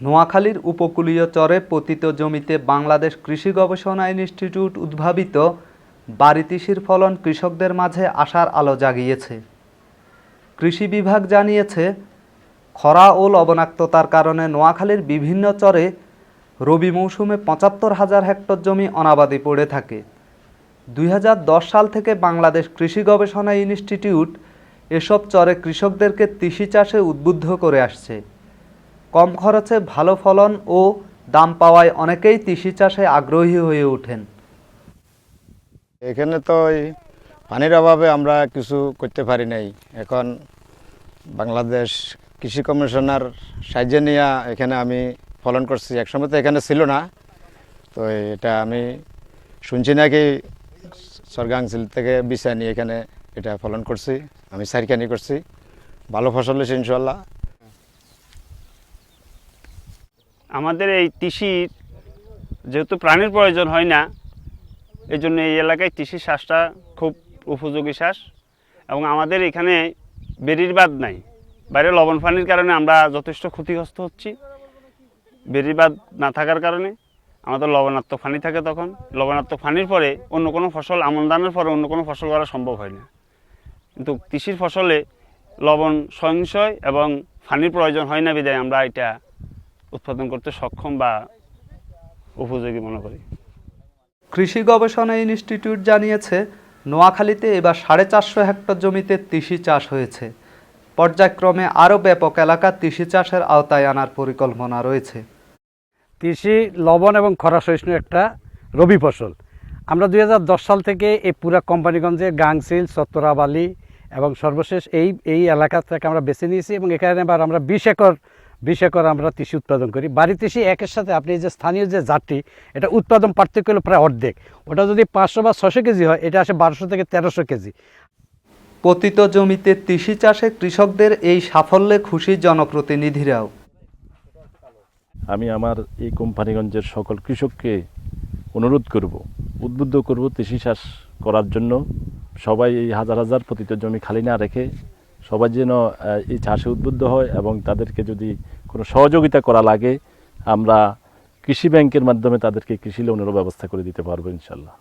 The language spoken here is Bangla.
নোয়াখালীর উপকূলীয় চরে পতিত জমিতে বাংলাদেশ কৃষি গবেষণা ইনস্টিটিউট উদ্ভাবিত বাড়িতিসির ফলন কৃষকদের মাঝে আশার আলো জাগিয়েছে। কৃষি বিভাগ জানিয়েছে, খরা ও লবণাক্ততার কারণে নোয়াখালীর বিভিন্ন চরে রবি মৌসুমে পঁচাত্তর হাজার হেক্টর জমি অনাবাদি পড়ে থাকে। দুই হাজার দশ সাল থেকে বাংলাদেশ কৃষি গবেষণা ইনস্টিটিউট এসব চরে কৃষকদেরকে তিসি চাষে উদ্বুদ্ধ করে আসছে। কম খরচে ভালো ফলন ও দাম পাওয়ায় অনেকেই তিসি চাষে আগ্রহী হয়ে ওঠেন। এখানে তো ওই পানির অভাবে আমরা কিছু করতে পারি নাই। এখন বাংলাদেশ কৃষি কমিশনার সাহায্য নিয়ে এখানে আমি ফলন করছি। একসময় তো এখানে ছিল না। তো এটা আমি শুনছি নাকি সরগাংশিল থেকে বিছা নিয়ে এখানে এটা ফলন করছি। আমি সারকানি করছি। ভালো ফসল হয়েছে ইনশাল্লাহ আমাদের এই তিসির যেহেতু প্রাণীর প্রয়োজন হয় না, এই জন্য এই এলাকায় তিসি শ্বাসটা খুব উপযোগী শ্বাস এবং আমাদের এখানে বেরির বাদ নাই। বাইরে লবণ পানির কারণে আমরা যথেষ্ট ক্ষতিগ্রস্ত হচ্ছি। বেরির বাদ না থাকার কারণে আমাদের লবণাত্মক পানি থাকে তখন। লবণাত্মক পানির পরে অন্য কোনো ফসল, আমন দানের পরে অন্য কোনো ফসল করা সম্ভব হয় না। কিন্তু কৃষির ফসলে লবণ সহিংসয় এবং পানির প্রয়োজন হয় না বিদায় আমরা এটা উৎপাদন করতে সক্ষম বা উপযোগী মনে করি। কৃষি গবেষণা ইনস্টিটিউট জানিয়েছে নোয়াখালীতে এবার সাড়ে চারশো হেক্টর জমিতে তিসি চাষ হয়েছে। পর্যায়ক্রমে আরও ব্যাপক এলাকা তিসি চাষের আওতায় আনার পরিকল্পনা রয়েছে। তিসি লবণ এবং খরা সহিষ্ণু একটা রবি ফসল। আমরা দুই হাজার দশ সাল থেকে এই পুরা কোম্পানিগঞ্জের গাংসিল চত্বরাবালি এবং সর্বশেষ এই এই এলাকা থেকে আমরা বেছে নিয়েছি এবং এখানে এবার আমরা বিশ একর বিশ একর আমরা তিসি উৎপাদন করি। বাড়ি তিসি একের সাথে আপনি যে স্থানীয় যে জাতটি এটা উৎপাদন পার্থক্য হলো প্রায় অর্ধেক। ওটা যদি পাঁচশো বা ছশো কেজি হয় এটা আসে বারোশো থেকে তেরোশো কেজি। পতিত জমিতে তিসি চাষে কৃষকদের এই সাফল্যে খুশি জনপ্রতিনিধিরাও। আমি আমার এই কোম্পানিগঞ্জের সকল কৃষককে অনুরোধ করব উদ্বুদ্ধ করব কৃষি চাষ করার জন্য। সবাই এই হাজার হাজার পতিত জমি খালি না রেখে সবাই যেন এই চাষে উদ্বুদ্ধ হয় এবং তাদেরকে যদি কোনো সহযোগিতা করা লাগে, আমরা কৃষি ব্যাংকের মাধ্যমে তাদেরকে কৃষি লোনেরও ব্যবস্থা করে দিতে পারব ইনশাল্লাহ।